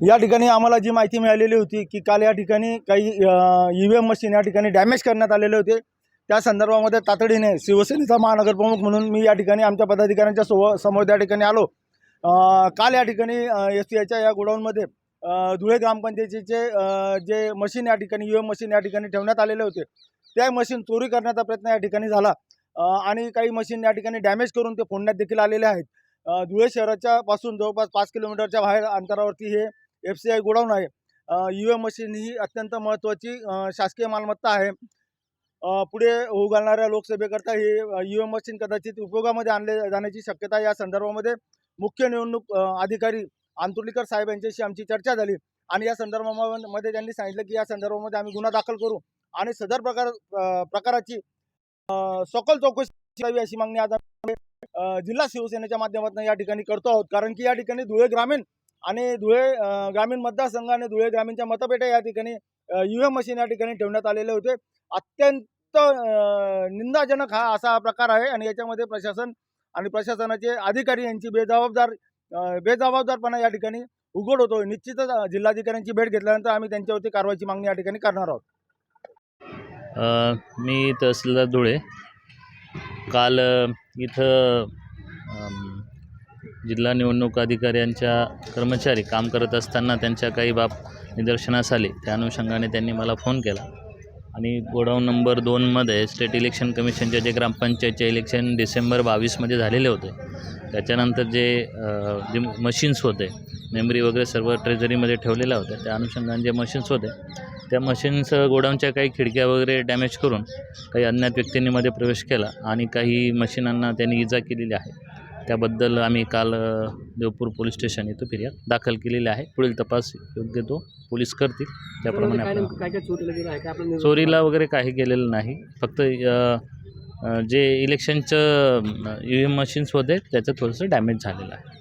या ठिकाणी आम्हाला जी माहिती मिळालेली होती की काल या ठिकाणी काही ई व्ही एम मशीन या ठिकाणी डॅमेज करण्यात आलेले होते. त्या संदर्भामध्ये तातडीने शिवसेनेचा महानगरप्रमुख म्हणून मी या ठिकाणी आमच्या पदाधिकाऱ्यांच्या सो समोर त्या ठिकाणी आलो. काल या ठिकाणी एस टी आयच्या या गोडाऊनमध्ये धुळे ग्रामपंचायतीचे जे मशीन या ठिकाणी यू एम मशीन या ठिकाणी ठेवण्यात आलेले होते. त्या मशीन चोरी करण्याचा प्रयत्न या ठिकाणी झाला. आणि काही मशीन या ठिकाणी डॅमेज करून ते फोडण्यात देखील आलेले आहेत. धुळे शहराच्या पासून जवळपास पाच किलोमीटरच्या बाहेर अंतरावरती हे एफ सी आय गोडाऊन आहे. यू एम मशीन ही अत्यंत महत्त्वाची शासकीय मालमत्ता आहे. पुढे होऊ घालणाऱ्या लोकसभेकरता ही यू एम मशीन कदाचित उपयोगामध्ये आणले जाण्याची शक्यता या संदर्भामध्ये मुख्य निवडणूक अधिकारी आंतुर्लीकर साहेब यांच्याशी आमची चर्चा झाली. आणि या संदर्भामध्ये त्यांनी सांगितलं की या संदर्भामध्ये आम्ही गुन्हा दाखल करू. आणि सदर प्रकार प्रकाराची सकल सखोल चौकशी करावी अशी मागणी आज जिल्हा शिवसेनेच्या माध्यमातून या ठिकाणी करतो आहोत. कारण की या ठिकाणी धुळे ग्रामीण आणि धुळे ग्रामीण मतदारसंघाने धुळे ग्रामीणच्या मतपेट्या या ठिकाणी यू एम मशीन या ठिकाणी ठेवण्यात आलेले होते. अत्यंत निंदाजनक हा असा प्रकार आहे आणि याच्यामध्ये प्रशासन आणि प्रशासनाचे अधिकारी यांची बेजबाबदार बेजबाबदारपणा या ठिकाणी उघड होतो. निश्चितच जिल्हाधिकाऱ्यांची भेट घेतल्यानंतर आम्ही त्यांच्यावरती कारवाईची मागणी या ठिकाणी करणार आहोत. मी तहसीलदार धुळे. काल इथं जिल्हा निवडणूक अधिकाऱ्यांच्या कर्मचारी काम करत असताना त्यांच्या काही बाब निदर्शनास आले. त्या अनुषंगाने त्यांनी मला फोन केला. आणि गोडाऊन नंबर दोनमध्ये स्टेट इलेक्शन कमिशनचे जे ग्रामपंचायतचे इलेक्शन डिसेंबर बावीसमध्ये झालेले होते. त्याच्यानंतर जे जे मशीन्स होते मेमरी वगैरे सर्व ट्रेझरीमध्ये ठेवलेल्या होत्या. त्या अनुषंगाने जे मशीन्स होते त्या मशीन्स गोडाऊनच्या काही खिडक्या वगैरे डॅमेज करून काही अज्ञात व्यक्तींनी मध्ये प्रवेश केला आणि काही मशीनांना त्यांनी इजा केलेली आहे. त्याबद्दल आम्ही काल देवपूर पोलीस स्टेशन इथं फिर्याद दाखल केलेली आहे. पुढील तपास योग्य तो पोलीस करतील. त्याप्रमाणे काय आपण चोरीला वगैरे काही केलेलं नाही. फक्त जे इलेक्शनचं ई व्ही एम मशीन्स होते त्याचं थोडंसं डॅमेज झालेलं आहे.